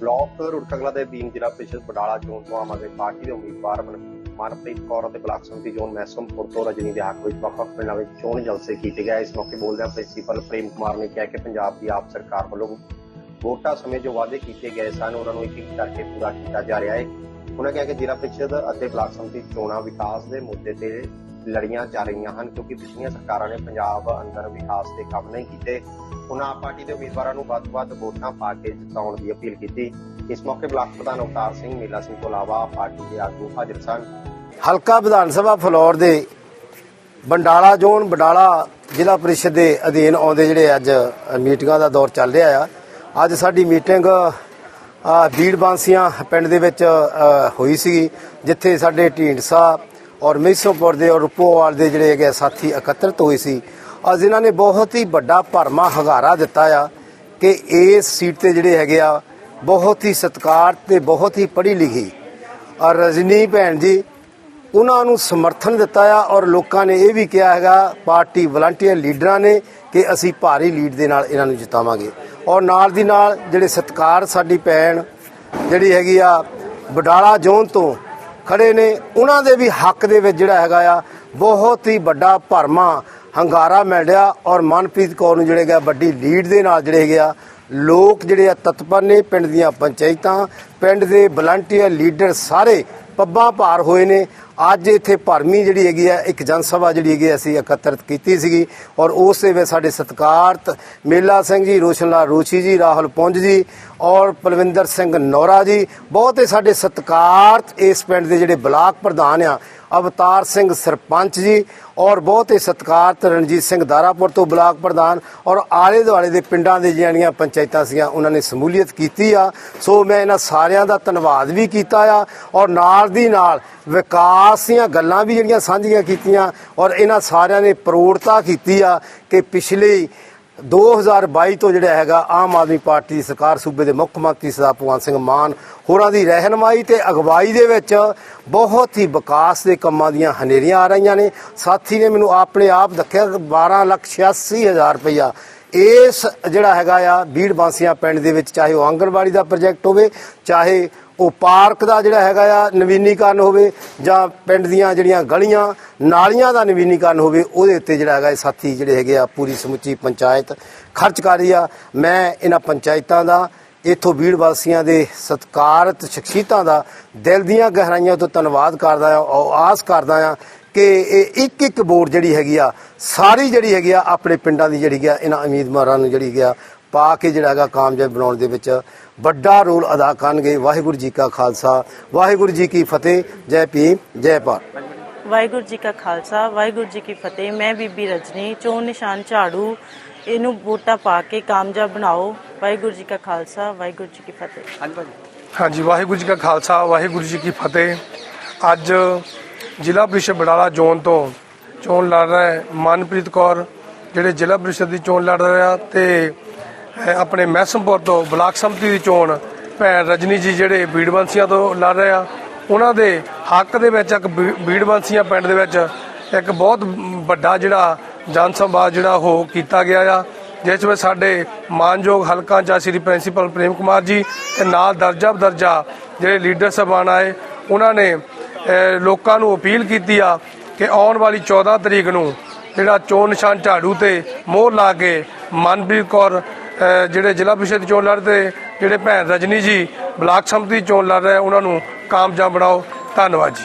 Block ਰੁੜਕਗਲਾ ਦੇ ਬੀਮ ਜ਼ਿਲ੍ਹਾ ਪ੍ਰੀਸ਼ਦ Badala zone ਤੋਂ ਆਮ ਆਦਮੀ ਪਾਰਟੀ ਦੇ ਉਮੀਦਵਾਰ ਮਨਪ੍ਰੀਤ ਕੌਰ ਅਤੇ ਬਲਾਕ ਸੰਮਤੀ ਜ਼ੋਨ ਮੈਸਮਪੁਰ ਤੋਂ ਰਜਨੀ ਦੇ ਹੱਕ ਵਿੱਚ ਵੱਖ ਵੱਖ ਪਿੰਡਾਂ ਵਿੱਚ ਚੋਣ ਜਲਸੇ ਕੀਤੇ ਗਏ। ਇਸ ਮੌਕੇ ਬੋਲਦਿਆਂ ਪ੍ਰਿੰਸੀਪਲ ਪ੍ਰੇਮ ਕੁਮਾਰ ਨੇ ਕਿਹਾ ਕਿ ਪੰਜਾਬ ਦੀ ਆਪ ਸਰਕਾਰ ਵੱਲੋਂ ਵੋਟਾਂ ਸਮੇਂ ਜੋ ਵਾਅਦੇ ਕੀਤੇ ਗਏ ਸਨ, ਉਹਨਾਂ ਨੂੰ ਇੱਕ ਇੱਕ ਕਰਕੇ ਪੂਰਾ ਕੀਤਾ ਜਾ ਰਿਹਾ ਹੈ। ਉਹਨਾਂ ਕਿਹਾ ਕਿ ਜ਼ਿਲ੍ਹਾ ਪ੍ਰੀਸ਼ਦ ਅਤੇ ਬਲਾਕ ਸੰਮਤੀ ਚੋਣਾਂ ਵਿਕਾਸ ਦੇ ਮੁੱਦੇ ਤੇ ਲੜੀਆਂ ਜਾ ਰਹੀਆਂ ਹਨ ਕਿਉਂਕਿ ਪਿਛਲੀਆਂ ਸਰਕਾਰਾਂ ਨੇ ਪੰਜਾਬ ਅੰਦਰ ਵਿਕਾਸ ਦੇ ਕੰਮ ਨਹੀਂ ਕੀਤੇ। ਉਹਨਾਂ ਆਪ ਪਾਰਟੀ ਦੇ ਉਮੀਦਵਾਰਾਂ ਨੂੰ ਵੱਧ ਵੱਧ ਵੋਟਾਂ ਪਾ ਕੇ ਜਿਤਾਉਣ ਦੀ ਅਪੀਲ ਕੀਤੀ। ਇਸ ਮੌਕੇ ਬਲਾਕ ਪ੍ਰਧਾਨ ਅਵਤਾਰ ਸਿੰਘ ਮੇਲਾ ਸਿੰਘ ਤੋਂ ਇਲਾਵਾ ਪਾਰਟੀ ਦੇ ਆਗੂ ਹਾਜ਼ਰ ਸਨ। ਹਲਕਾ ਵਿਧਾਨ ਸਭਾ ਫਲੋਰ ਦੇ ਬੰਡਾਲਾ ਜ਼ੋਨ ਬੰਡਾਲਾ ਜ਼ਿਲ੍ਹਾ ਪ੍ਰੀਸ਼ਦ ਦੇ ਅਧੀਨ ਆਉਂਦੇ ਜਿਹੜੇ ਅੱਜ ਮੀਟਿੰਗਾਂ ਦਾ ਦੌਰ ਚੱਲ ਰਿਹਾ ਆ। ਅੱਜ ਸਾਡੀ ਮੀਟਿੰਗ ਅ, ਬੀੜ ਬਾਂਸੀਆਂ ਪਿੰਡ ਦੇ ਵਿੱਚ ਹੋਈ ਸੀ ਜਿੱਥੇ ਸਾਡੇ ਢੀਂਡਸਾ ਔਰ ਮਿਸੋਪੁਰ ਦੇ ਔਰ ਰੂਪੋਵਾਲ ਦੇ ਜਿਹੜੇ ਹੈਗੇ ਸਾਥੀ ਇਕੱਤਰਤ ਹੋਏ ਸੀ, ਅੱਜ ਇਹਨਾਂ ਨੇ ਬਹੁਤ ਹੀ ਵੱਡਾ ਭਰਮਾ ਹੰਗਾਰਾ ਦਿੱਤਾ ਆ ਕਿ ਇਸ ਸੀਟ ਤੇ ਜਿਹੜੇ ਹੈਗੇ ਆ, ਬਹੁਤ ਹੀ ਸਤਿਕਾਰ ਤੇ ਬਹੁਤ ਹੀ ਪੜ੍ਹੀ ਲਿਖੀ। ਔਰ ਰਜਨੀ ਭੈਣ ਜੀ, ਉਹਨਾਂ ਨੂੰ ਸਮਰਥਨ ਦਿੱਤਾ ਆ ਔਰ ਲੋਕਾਂ ਨੇ ਇਹ ਵੀ ਕਿਹਾ ਹੈਗਾ, ਪਾਰਟੀ ਵਲੰਟੀਅਰ ਲੀਡਰਾਂ ਨੇ ਕਿ ਅਸੀਂ ਭਾਰੀ ਲੀਡ ਦੇ ਨਾਲ ਇਹਨਾਂ ਨੂੰ ਜਿਤਾਵਾਂਗੇ। ਔਰ ਨਾਲ ਦੀ ਨਾਲ ਜਿਹੜੇ ਸਤਕਾਰ ਸਾਡੀ ਭੈਣ ਜਿਹੜੀ ਹੈਗੀ ਆ, ਬਡਾਲਾ ਜ਼ੋਨ ਤੋਂ ਖੜੇ ਨੇ। ਉਹਨਾਂ ਦੇ ਵੀ ਹੱਕ ਦੇ ਵਿੱਚ ਜਿਹੜਾ ਹੈਗਾ ਆ, ਬਹੁਤ ਹੀ ਵੱਡਾ ਭਰਮਾ ਹੰਗਾਰਾ ਮਿਲਿਆ ਔਰ ਮਨਪ੍ਰੀਤ ਕੌਰ ਨੂੰ ਜਿਹੜੇ ਹੈਗਾ ਵੱਡੀ ਲੀਡ ਦੇ ਨਾਲ ਜਿਹੜੇ ਹੈਗੇ ਆ, ਲੋਕ ਜਿਹੜੇ ਆ ਤਤਪਰ ਨੇ ਪਿੰਡ ਦੀਆਂ ਪੰਚਾਇਤਾਂ, ਪਿੰਡ ਦੇ ਵਲੰਟੀਅਰ ਲੀਡਰ ਸਾਰੇ ਪੱਬਾਂ ਭਾਰ ਹੋਏ ਨੇ। ਅੱਜ ਇੱਥੇ ਭਰਮੀ ਜਿਹੜੀ ਹੈਗੀ ਆ, ਇੱਕ ਜਨ ਸਭਾ ਜਿਹੜੀ ਹੈਗੀ ਅਸੀਂ ਇਕੱਤਰਿਤ ਕੀਤੀ ਸੀਗੀ। ਔਰ ਉਸ ਦੇ ਵਿੱਚ ਸਾਡੇ ਸਤਿਕਾਰਤ ਮੇਲਾ ਸਿੰਘ ਜੀ, ਰੋਸ਼ਨ ਲਾਲ ਰੋਚੀ ਜੀ, ਰਾਹੁਲ ਪੁੰਜ ਜੀ ਔਰ ਪਲਵਿੰਦਰ ਸਿੰਘ ਨੌਰਾ ਜੀ। ਬਹੁਤੇ ਸਾਡੇ ਸਤਿਕਾਰਤ ਇਸ ਪਿੰਡ ਦੇ ਜਿਹੜੇ ਬਲਾਕ ਪ੍ਰਧਾਨ ਆ ਅਵਤਾਰ ਸਿੰਘ ਸਰਪੰਚ ਜੀ ਔਰ ਬਹੁਤ ਹੀ ਸਤਿਕਾਰਤ ਰਣਜੀਤ ਸਿੰਘ ਦਾਰਾਪੁਰ ਤੋਂ ਬਲਾਕ ਪ੍ਰਧਾਨ ਔਰ ਆਲੇ ਦੁਆਲੇ ਦੇ ਪਿੰਡਾਂ ਦੇ ਜਿਹੜੀਆਂ ਪੰਚਾਇਤਾਂ ਸੀਗੀਆਂ, ਉਹਨਾਂ ਨੇ ਸਮੂਲੀਅਤ ਕੀਤੀ ਆ। ਸੋ ਮੈਂ ਇਹਨਾਂ ਸਾਰਿਆਂ ਦਾ ਧੰਨਵਾਦ ਵੀ ਕੀਤਾ ਆ ਔਰ ਨਾਲ ਦੀ ਨਾਲ ਵਿਕਾਸ ਦੀਆਂ ਗੱਲਾਂ ਵੀ ਜਿਹੜੀਆਂ ਸਾਂਝੀਆਂ ਕੀਤੀਆਂ ਔਰ ਇਹਨਾਂ ਸਾਰਿਆਂ ਨੇ ਪ੍ਰੋੜਤਾ ਕੀਤੀ ਆ ਕਿ ਪਿਛਲੇ 2022 ਤੋਂ ਜਿਹੜਾ ਹੈਗਾ ਆਮ ਆਦਮੀ ਪਾਰਟੀ ਦੀ ਸਰਕਾਰ ਸੂਬੇ ਦੇ ਮੁੱਖ ਮੰਤਰੀ ਸਰਦਾਰ ਭਗਵੰਤ ਸਿੰਘ ਮਾਨ ਹੋਰਾਂ ਦੀ ਰਹਿਨਮਾਈ ਤੇ ਅਗਵਾਈ ਦੇ ਵਿੱਚ ਬਹੁਤ ਹੀ ਵਿਕਾਸ ਦੇ ਕੰਮਾਂ ਦੀਆਂ ਹਨੇਰੀਆਂ ਆ ਰਹੀਆਂ ਨੇ। ਸਾਥੀ ਨੇ ਮੈਨੂੰ ਆਪਣੇ ਆਪ ਦੱਸਿਆ ਕਿ 12 ਲੱਖ 86 ਹਜ਼ਾਰ ਰੁਪਈਆ ਇਸ ਜਿਹੜਾ ਹੈਗਾ ਆ ਬੀੜ ਬਾਂਸੀਆਂ ਪਿੰਡ ਦੇ ਵਿੱਚ, ਚਾਹੇ ਉਹ ਆਂਗਣਵਾੜੀ ਦਾ ਪ੍ਰੋਜੈਕਟ ਹੋਵੇ, ਚਾਹੇ ਉਹ ਪਾਰਕ ਦਾ ਜਿਹੜਾ ਹੈਗਾ ਆ ਨਵੀਨੀਕਰਨ ਹੋਵੇ, ਜਾਂ ਪਿੰਡ ਦੀਆਂ ਜਿਹੜੀਆਂ ਗਲੀਆਂ, ਨਾਲੀਆਂ ਦਾ ਨਵੀਨੀਕਰਨ ਹੋਵੇ, ਉਹਦੇ ਉੱਤੇ ਜਿਹੜਾ ਹੈਗਾ ਸਾਥੀ ਜਿਹੜੇ ਹੈਗੇ ਆ ਪੂਰੀ ਸਮੁੱਚੀ ਪੰਚਾਇਤ ਖਰਚ ਕਰ ਰਹੀ ਆ। ਮੈਂ ਇਹਨਾਂ ਪੰਚਾਇਤਾਂ ਦਾ, ਇਥੋਂ ਬੀੜ ਵਾਸੀਆਂ ਦੇ ਸਤਿਕਾਰਤ ਸ਼ਖਸੀਅਤਾਂ ਦਾ ਦਿਲ ਦੀਆਂ ਗਹਿਰਾਈਆਂ ਤੋਂ ਧੰਨਵਾਦ ਕਰਦਾ ਆ, ਔਰ ਆਸ ਕਰਦਾ ਆ ਕਿ ਇਹ ਇੱਕ ਇੱਕ ਵੋਟ ਜਿਹੜੀ ਹੈਗੀ ਆ ਸਾਰੀ ਜਿਹੜੀ ਹੈਗੀ ਆ ਆਪਣੇ ਪਿੰਡਾਂ ਦੀ ਜਿਹੜੀ ਆ ਇਹਨਾਂ ਉਮੀਦਵਾਰਾਂ ਨੂੰ ਜਿਹੜੀ ਗਿਆ ਪਾ ਕੇ ਜਿਹੜਾ ਹੈਗਾ ਕਾਮਯਾਬ ਬਣਾਉਣ ਦੇ ਵਿੱਚ ਵੱਡਾ ਰੋਲ ਅਦਾ ਕਰਨਗੇ। ਵਾਹਿਗੁਰੂ ਜੀ ਕਾ ਖਾਲਸਾ। ਵਾਹਿਗੁਰੂ ਜੀ ਕੀ ਫਤਿਹ। ਜੈ ਭੀਮ ਜੈ ਭਾਰਤ। ਵਾਹਿਗੁਰੂ ਜੀ ਕਾ ਖਾਲਸਾ। ਵਾਹਿਗੁਰੂ ਜੀ ਕੀ ਫਤਿਹ। ਮੈਂ ਬੀਬੀ ਰਜਨੀ ਚੋਣ ਨਿਸ਼ਾਨ ਝਾੜੂ। ਇਹਨੂੰ ਵੋਟਾਂ ਪਾ ਕੇ ਕਾਮਯਾਬ ਬਣਾਓ। ਵਾਹਿਗੁਰੂ ਜੀ ਕਾ ਖਾਲਸਾ। ਵਾਹਿਗੁਰੂ ਜੀ ਕੀ ਫਤਿਹ। ਹਾਂਜੀ ਵਾਹਿਗੁਰੂ ਜੀ ਕਾ ਖਾਲਸਾ। ਵਾਹਿਗੁਰੂ ਜੀ ਕੀ ਫਤਿਹ। ਅੱਜ ਜ਼ਿਲ੍ਹਾ ਪ੍ਰੀਸ਼ਦ ਬਡਾਲਾ ਜ਼ੋਨ ਤੋਂ ਚੋਣ ਲੜ ਰਹੇ ਮਨਪ੍ਰੀਤ ਕੌਰ ਜਿਹੜੇ ਜ਼ਿਲ੍ਹਾ ਪ੍ਰੀਸ਼ਦ ਦੀ ਚੋਣ ਲੜ ਰਿਹਾ ਤੇ ਅਹ, ਆਪਣੇ ਮਹਿਸਮਪੁਰ ਤੋਂ ਬਲਾਕ ਸੰਮਤੀ ਦੀ ਚੋਣ ਭੈਣ ਰਜਨੀ ਜੀ ਜਿਹੜੇ ਬੀੜਬੰਸੀਆਂ ਤੋਂ ਲੜ ਰਹੇ ਆ ਉਹਨਾਂ ਦੇ ਹੱਕ ਦੇ ਵਿੱਚ ਇੱਕ ਬੀ- ਬੀੜਬੰਸੀਆਂ ਪਿੰਡ ਦੇ ਵਿੱਚ ਇੱਕ ਬਹੁਤ ਵੱਡਾ ਜਿਹੜਾ ਜਨ ਸੰਵਾਦ ਜਿਹੜਾ ਉਹ ਕੀਤਾ ਗਿਆ ਆ ਜਿਸ ਵਿੱਚ ਸਾਡੇ ਮਾਨਯੋਗ ਹਲਕਾ ਚਾ ਸ੍ਰੀ ਪ੍ਰਿੰਸੀਪਲ ਪ੍ਰੇਮ ਕੁਮਾਰ ਜੀ ਤੇ ਨਾਲ ਦਰਜਾ ਬਦਰਜਾ ਜਿਹੜੇ ਲੀਡਰ ਸਾਹਿਬਾਨ ਆਏ ਉਹਨਾਂ ਨੇ ਲੋਕਾਂ ਨੂੰ ਅਪੀਲ ਕੀਤੀ ਆ ਕਿ ਆਉਣ ਵਾਲੀ 14 ਤਰੀਕ ਨੂੰ ਜਿਹੜਾ ਚੋਣ ਨਿਸ਼ਾਨ ਝਾੜੂ ਤੇ ਮੋਹਰ ਲਾ ਕੇ ਮਨਪ੍ਰੀਤ ਕੌਰ ਜਿਹੜੇ ਜ਼ਿਲ੍ਹਾ ਪ੍ਰੀਸ਼ਦ ਚੋਣ ਲੜਦੇ ਜਿਹੜੇ ਭੈਣ ਰਜਨੀ ਜੀ, ਬਲਾਕ ਸੰਮਤੀ ਚੋਣ ਲੜ ਰਹੇ, ਉਹਨਾਂ ਨੂੰ ਕਾਮਯਾਬ ਬਣਾਓ। ਧੰਨਵਾਦ ਜੀ।